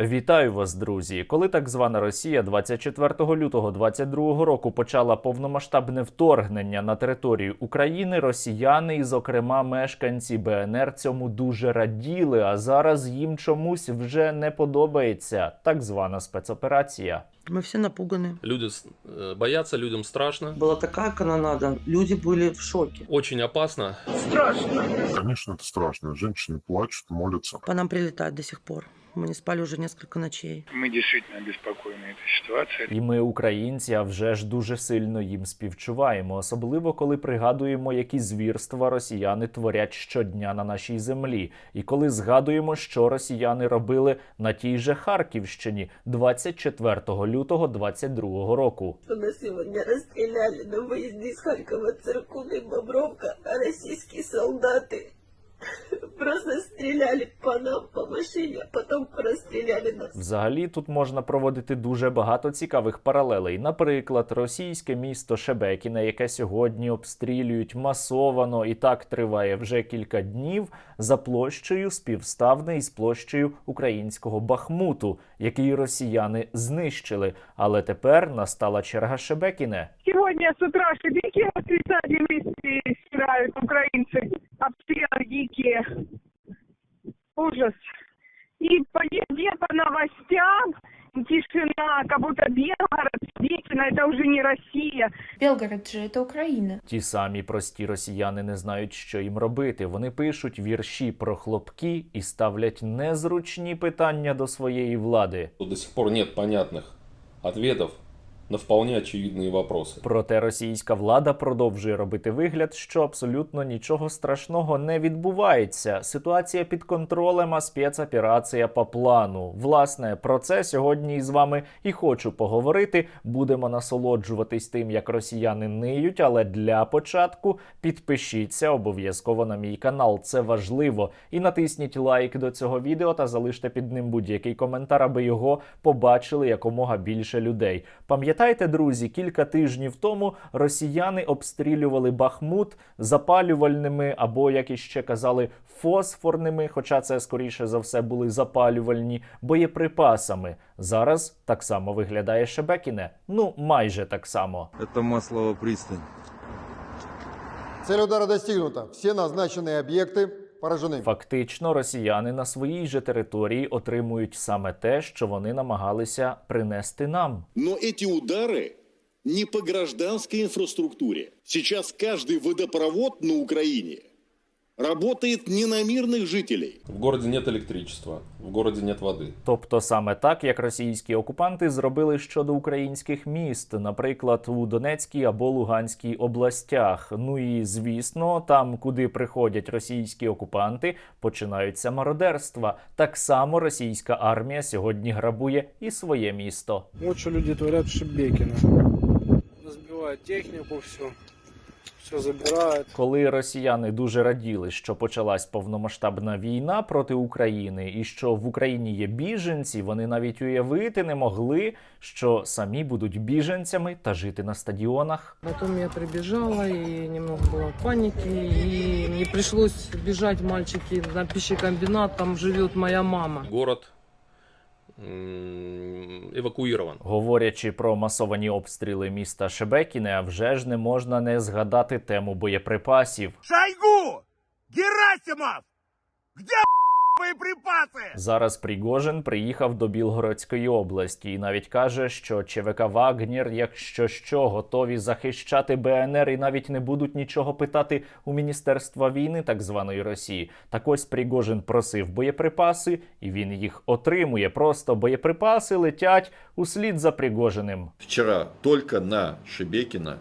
Вітаю вас, друзі! Коли так звана Росія 24 лютого 22 року почала повномасштабне вторгнення на територію України, росіяни, і, зокрема, мешканці БНР цьому дуже раділи. А зараз їм чомусь вже не подобається так звана спецоперація. Мы все напуганы. Люди с- э, боятся, людям страшно. Была такая канонада, люди были в шоке. Очень опасно. Конечно, это страшно. Женщины плачут, молятся. По нам прилетает до сих пор. Мы не спали уже несколько ночей. Мы действительно обеспокоены этой ситуацией. І ми, українці, а вже ж дуже сильно їм співчуваємо, особливо коли пригадуємо, які звірства росіяни творять щодня на нашій землі, і коли згадуємо, що росіяни робили на тій же Харківщині 24 лютого 22 року. что нас сегодня расстреляли на выезде из Харькова, Циркуны, Бобровка, а российские солдаты просто стреляли по нам, по машине, а потом расстреляли нас. Взагалі тут можна проводити дуже багато цікавих паралелей. Наприклад, російське місто Шебекіне, яке сьогодні обстрілюють масовано і так триває вже кілька днів, за площею співставне із площею українського Бахмуту, який росіяни знищили. Але тепер настала черга Шебекіне. Сегодня с утра шибики отрицательные стирают украинцы Обстрелы дикие. Ужас. И по везде, по новостям, тишина, как будто Белгород, Шебекино, это уже не Россия. Белгород же это Украина. Ті самі прості росіяни не знають, що їм робити. Вони пишуть вірші про хлопки і ставлять незручні питання до своєї влади. До сих пор нет понятных ответов на вполне очевидные вопросы. Проте російська влада продовжує робити вигляд, що абсолютно нічого страшного не відбувається. Ситуація під контролем, а спецоперація по плану. Власне, про це сьогодні із вами і хочу поговорити. Будемо насолоджуватись тим, як росіяни ниють. Але для початку підпишіться обов'язково на мій канал. Це важливо. І натисніть лайк до цього відео та залиште під ним будь-який коментар, аби його побачили якомога більше людей. Пам'ятаєте, друзі, кілька тижнів тому росіяни обстрілювали Бахмут запалювальними або, як іще казали, фосфорними, хоча це скоріше за все були запалювальні боєприпасами. Зараз так само виглядає Шебекіне. Ну, майже так само. Это маслова пристань. Цель удара достигнута. Все назначенные объекты поражены. Фактично, росіяни на своїй же території отримують саме те, що вони намагалися принести нам. Но эти удары не по гражданской инфраструктуре. Сейчас каждый водопровод на Украине работает не на мирных жителей. В городе нет электричества, в городе нет воды. Тобто саме так, як російські окупанти зробили щодо українських міст, наприклад, у Донецькій або Луганській областях. Ну і звісно, там, куди приходять російські окупанти, починаються мародерства. Так само російська армія сьогодні грабує і своє місто. Вот что люди творят в Шебекино. Разбивают технику, все. Все забирают. Коли росіяни дуже раділи, що почалась повномасштабна війна проти України, і що в Україні є біженці, вони навіть уявити не могли, що самі будуть біженцями та жити на стадіонах. Потом я прибежала, и немного было паники, и мне пришлось бежать, мальчики, на пищекомбинат, там живет моя мама. Город м, эвакуирован. Говорячи про масовані обстріли міста Шебекіне, а вже ж не можна не згадати тему боєприпасів. Шайгу! Герасимов! Где боеприпасы? Зараз Пригожин приїхав до Білгородської області і навіть каже, що ЧВК Вагнір, якщо що, готові захищати БНР і навіть не будуть нічого питати у Міністерства війни так званої Росії. Так ось Пригожин просив боєприпаси, і він їх отримує. Просто боєприпаси летять услід за Пригожиним. Вчера только на Шебекино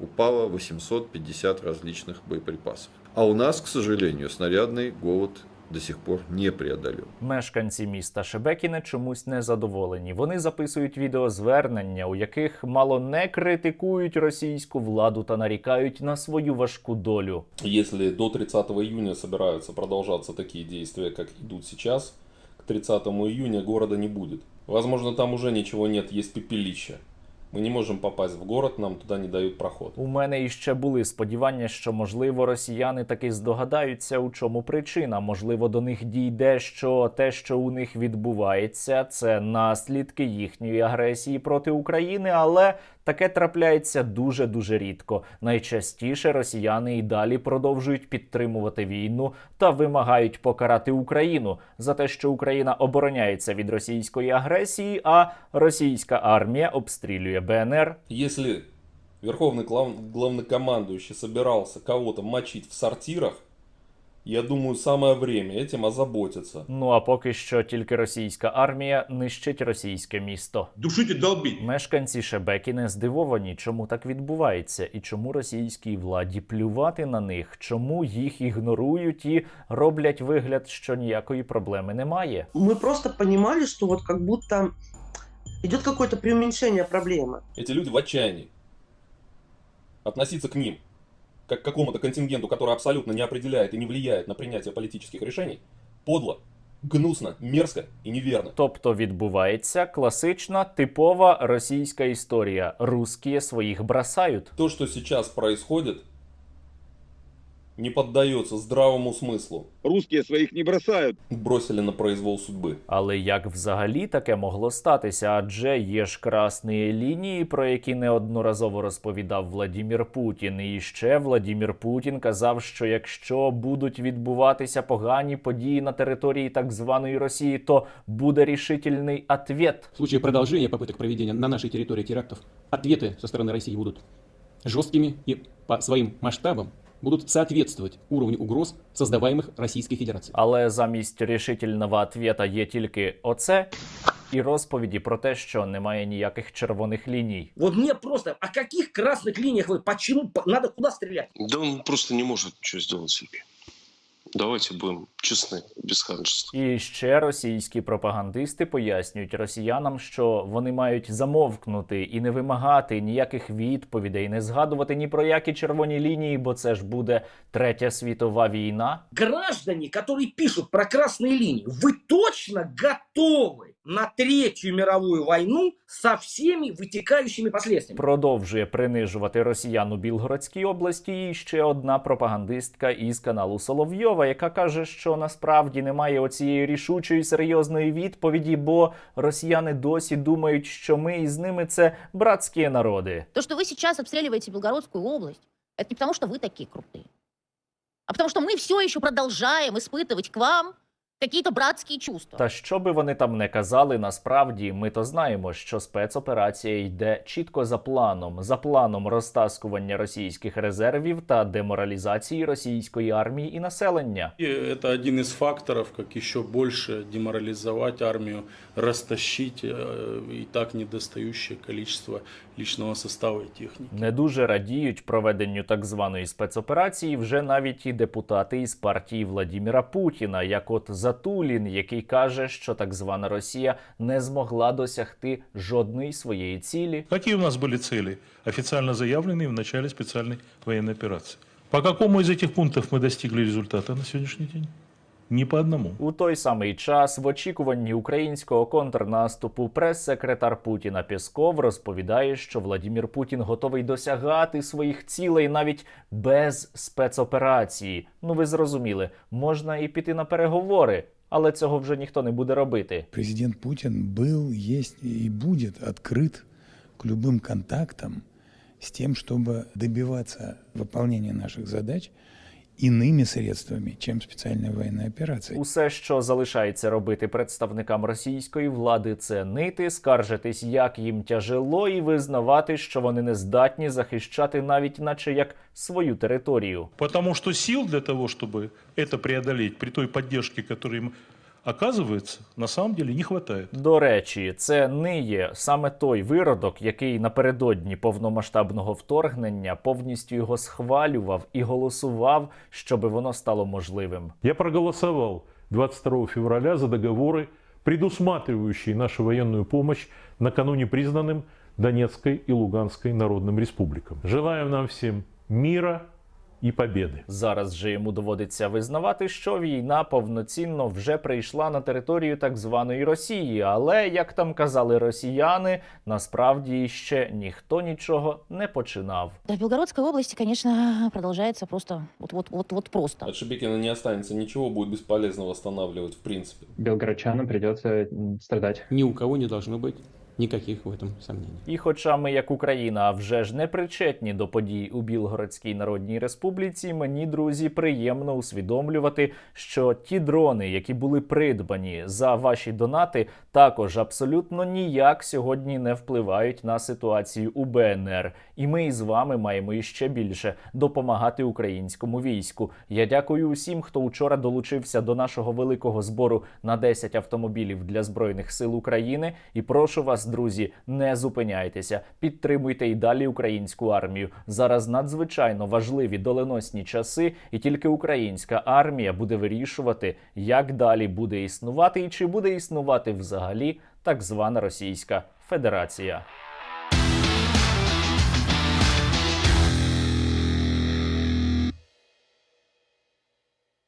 упало 850 различных боеприпасов. А у нас, к сожалению, снарядный голод до сих пор не преодолен. Мешканці міста Шебекіне чомусь не задоволені. Вони записують відеозвернення, у яких мало не критикують російську владу та нарікають на свою важку долю. Если до 30 июня собираются продолжаться такие действия, как идут сейчас, к 30 июня города не будет. Возможно, там уже ничего нет, есть пепелище. Мы не можем попасть в город, нам туда не дают проход. У мене іще були сподівання, що можливо росіяни таки здогадаються, у чому причина. Можливо, до них дійде, що те, що у них відбувається, це наслідки їхньої агресії проти України, але таке трапляється дуже дуже рідко. Найчастіше росіяни і далі продовжують підтримувати війну та вимагають покарати Україну за те, що Україна обороняється від російської агресії, а російська армія обстрілює БНР. Если верховный глав- главнокомандующий собирался кого-то мочить в сортирах, я думаю, самое время этим озаботиться. Ну а поки що тільки російська армія нищить російське місто. Душите долбить. Мешканці Шебекіне здивовані, чому так відбувається, і чому російській владі плювати на них, чому їх ігнорують і роблять вигляд, що ніякої проблеми немає. Мы просто понимали, что вот как будто идет какое-то преуменьшение проблемы. Эти люди в отчаянии. Относиться к ним, как к какому-то контингенту, который абсолютно не определяет и не влияет на принятие политических решений, подло, гнусно, мерзко и неверно. Тобто відбувається класична типова російська історія: русські своїх бросають. То, что сейчас происходит, не поддается здравому смыслу. Русские своих не бросают. Бросили на произвол судьбы. Але як взагалі таке могло статися? Адже є ж красні лінії, про які неодноразово розповідав Владімір Путін. І ще Владімір Путін казав, що якщо будуть відбуватися погані події на території так званої Росії, то буде рішительний ответ. В случае продолжения попыток проведения на нашей территории терактов, ответы со стороны России будут жесткими и по своим масштабам будут соответствовать уровню угроз, создаваемых Российской Федерацией. Але замість рішительного ответа є тільки оце і розповіді про те, що немає ніяких червоних ліній. Вот мне просто, о каких красных линиях вы, почему, по- надо куда стрелять? Да он просто не может ничего сделать себе. Давайте будем честны, без ханжества. І ще російські пропагандисти пояснюють росіянам, що вони мають замовкнути і не вимагати ніяких відповідей, не згадувати ні про які червоні лінії, бо це ж буде третя світова війна. Граждане, которые пишут про красные линии, вы точно готовы на Третью мировую войну со всеми вытекающими последствиями? Продовжує принижувати росіян у Білгородській області. І ще одна пропагандистка із каналу Соловйова, яка каже, що насправді немає оцієї рішучої серйозної відповіді, бо росіяни досі думають, що ми із ними це братські народи. То, что вы сейчас обстреливаете Белгородскую область, это не потому, что вы такие крутые, а потому что мы все еще продолжаем испытывать к вам какие-то братские чувства. Та що би вони там не казали, насправді ми то знаємо, що спецоперація йде чітко за планом, за планом розтаскування російських резервів та деморалізації російської армії і населення. И это один из факторов, как еще больше деморализовать армию, растащить э, и так недостающее количество личного состава и техники. Не дуже радіють проведенню так званої спецоперації вже навіть і депутати із партії Владіміра Путіна, як от Затулін, який каже, що так звана Росія не змогла досягти жодної своєї цілі. Какие у нас были цели, официально заявленные в начале специальной военной операции? По какому из этих пунктов мы достигли результата на сегодняшний день? Ни по одному. У той самий час, в очікуванні українського контрнаступу, прес-секретар Путіна Пєсков розповідає, що Владімір Путін готовий досягати своїх цілей навіть без спецоперації. Ну ви зрозуміли, можна і піти на переговори, але цього вже ніхто не буде робити. Президент Путин был, есть и будет открыт к любым контактам с тем, чтобы добиваться выполнения наших задач иными средствами, чем специальная военная операция. Усе, що залишається робити представникам російської влади, це нити, скаржитись, як їм тяжело, і визнавати, що вони не здатні захищати навіть, наче як свою територію. Потому что сил для того, чтобы это преодолеть, при той поддержке, которая им оказывается, на самом деле не хватает. До речі, це не є саме той виродок, який напередодні повномасштабного вторгнення повністю його схвалював і голосував, щоби воно стало можливим. Я проголосовал 22 февраля за договоры, предусматривающие нашу военную помощь накануне признанным Донецкой и Луганской народным республикам. Желаем нам всем мира и победы. Зараз же йому доводиться визнавати, що війна повноцінно вже прийшла на територію так званої Росії. Але як там казали росіяни, насправді ще ніхто нічого не починав. Да, в Белгородской области, конечно, продолжается просто вот, вот, вот, вот просто. От Шебекина не останется ничего, будет бесполезно восстанавливать в принципе. Белгородчанам придется страдать. Ни у кого не должно быть никаких в этом сомнений. І хоча ми, як Україна, вже ж не причетні до подій у Білгородській Народній Республіці, мені, друзі, приємно усвідомлювати, що ті дрони, які були придбані за ваші донати, також абсолютно ніяк сьогодні не впливають на ситуацію у БНР. І ми із вами маємо іще більше допомагати українському війську. Я дякую усім, хто учора долучився до нашого великого збору на 10 автомобілів для збройних сил України. І прошу вас, друзі, не зупиняйтеся, підтримуйте і далі українську армію. Зараз надзвичайно важливі доленосні часи, і тільки українська армія буде вирішувати, як далі буде існувати і чи буде існувати взагалі так звана Російська Федерація.